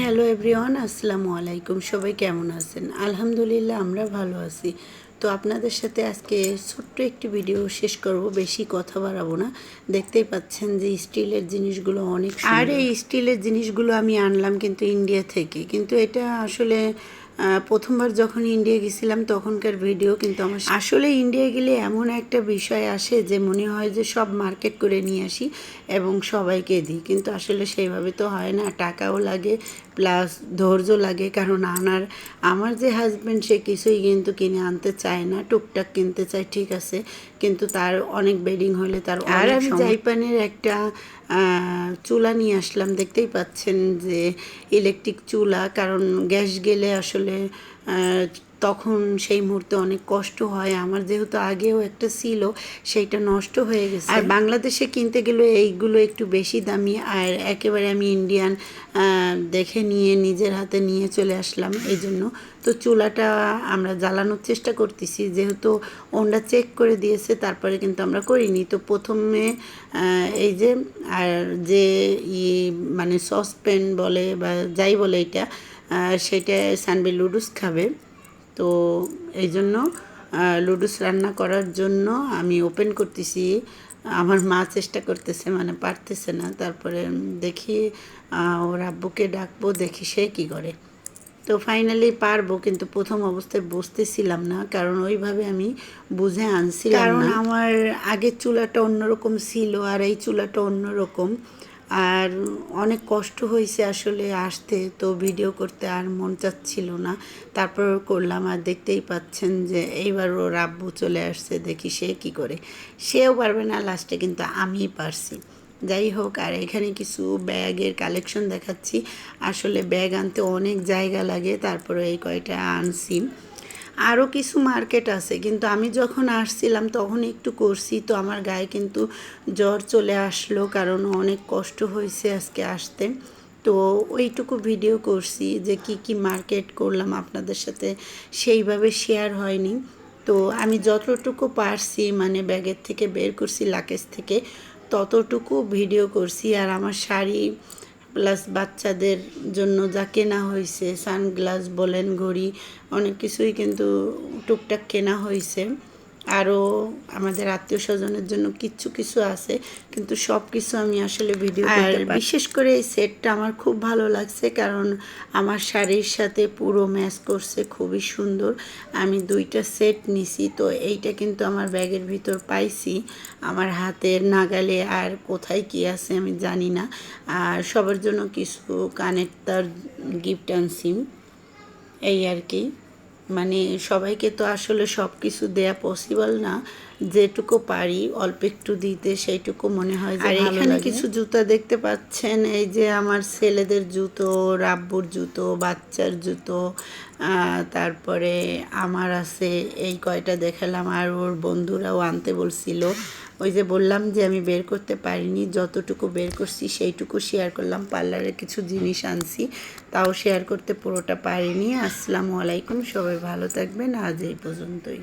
Hello everyone আসসালামু আলাইকুম। সবাই কেমন আছেন? আলহামদুলিল্লাহ আমরা ভালো আছি। তো আপনাদের সাথে আজকে ছোট্ট একটি ভিডিও শেষ করব। বেশি কথা বাড়াবো না। দেখতেই পাচ্ছেন যে স্টিলের জিনিসগুলো অনেক আর এই স্টিলের জিনিসগুলো আমি আনলাম কিন্তু ইন্ডিয়া থেকে। কিন্তু এটা আসলে প্রথমবার যখন ইন্ডিয়া গেছিলাম তখনকার ভিডিও কিন্তু আমার আসলে ইন্ডিয়া গেলে এমন একটা বিষয় আসে যে মনে হয় যে সব মার্কেট করে নিয়ে আসি এবং সবাইকে দিই। কিন্তু আসলে সেইভাবে তো হয় না। টাকাও লাগে প্লাস ধৈর্য লাগে কারণ আনার আমার যে হাজব্যান্ড সে কিছুই কিন্তু কিনে আনতে চায় না। টুকটাক কিনতে চায় ঠিক আছে। কিন্তু তার অনেক বেডিং হলে তার আর আমি জাইপানের একটা চুলা নিয়ে আসলাম দেখতেই পাচ্ছেন যে ইলেকট্রিক চুলা কারণ গ্যাস গেলে আসলে তখন সেই মুহূর্তে অনেক কষ্ট হয়। আমার যেহেতু আগেও একটা ছিল, সেইটা নষ্ট হয়ে গেছে। আর বাংলাদেশে কিনতে গেলে এইগুলো একটু বেশি দামি, আর একেবারে আমি ইন্ডিয়ান দেখে নিয়ে নিজের হাতে নিয়ে চলে আসলাম এই জন্য তো চুলাটা আমরা জ্বালানোর চেষ্টা করতেছি, যেহেতু ওনরা চেক করে দিয়েছে, তারপরে কিন্তু আমরা করিনি। তো প্রথমে এই যে, আর যে ই মানে সসপ্যান বলে বা যাই বলে এটা সেটা সানবি লুডুস খাবে। তো এই জন্য লুডুস রান্না করার জন্য আমি ওপেন করতেছি। আমার মা চেষ্টা করতেছে মানে পারতেছে না। তারপরে দেখি ওর আব্বুকে ডাকবো দেখি সে কি করে। তো ফাইনালি পারব কিন্তু প্রথম অবস্থায় বুঝতেছিলাম না কারণ ওইভাবে আমি বুঝে আনছিলাম কারণ আমার আগের চুলাটা অন্যরকম ছিল আর এই চুলাটা অন্যরকম। আর অনেক কষ্ট হয়েছে আসলে আসতে, তো ভিডিও করতে আর মন চাচ্ছিল না। তারপর করলাম আর দেখতেই পাচ্ছেন যে এইবার ওর আব্বু চলে আসছে, দেখি সে কি করে। সেও পারবে না লাস্টে কিন্তু আমিই পারছি। যাই হোক, আর এখানে কিছু ব্যাগের কালেকশন দেখাচ্ছি। আসলে ব্যাগ আনতে অনেক জায়গা লাগে, তারপরে এই কয়টা আনছি। আরও কিছু মার্কেট আছে, কিন্তু আমি যখন আসছিলাম তখন একটু করছি, তো আমার গায়ে কিন্তু জ্বর চলে আসলো, কারণ অনেক কষ্ট হয়েছে আজকে আসতে। তো ওইটুকু ভিডিও করছি যে কি কি মার্কেট করলাম আপনাদের সাথে, সেইভাবে শেয়ার হয়নি। তো আমি যতটুকু পারছি মানে ব্যাগের থেকে বের করছি লাকেজ থেকে, ততটুকু ভিডিও করছি, আর আমার শাড়ি প্লাস বাচ্চাদের জন্য যা কেনা হয়েছে সানগ্লাস বলেন, ঘড়ি, অনেক কিছুই কিন্তু টুকটাক কেনা হয়েছে আরও আমাদের আত্মীয় স্বজনের জন্য কিছু কিছু আছে কিন্তু সব কিছু আমি আসলে ভিডিও আর বিশেষ করে এই সেটটা আমার খুব ভালো লাগছে কারণ আমার শাড়ির সাথে পুরো ম্যাচ করছে খুবই সুন্দর। আমি দুইটা সেট নিছি তো এইটা কিন্তু আমার ব্যাগের ভিতর পাইছি। আমার হাতের নাগালে আর কোথায় কি আছে আমি জানি না। আর সবার জন্য কিছু কানের তার গিফট আনছি এই আর কি। মানে সবাইকে তো আসলে সব কিছু দেয়া পসিবল না। যেটুকু পারি অল্প একটু দিতে সেইটুকু মনে হয় আর এখানে কিছু জুতা দেখতে পাচ্ছেন এই যে আমার ছেলেদের জুতো রাব্বুর জুতো বাচ্চার জুতো আহ, তারপরে আমার আছে এই কয়টা দেখালাম আর ওর বন্ধুরাও আনতে বলছিল। ওই যে বললাম যে আমি বের করতে পারিনি, যতটুকু বের করছি সেইটুকু শেয়ার করলাম, পার্লারের কিছু জিনিস আনছি, তাও শেয়ার করতে পুরোটা পারিনি। আসসালামু আলাইকুম, সবাই ভালো থাকবেন, আজ এই পর্যন্তই।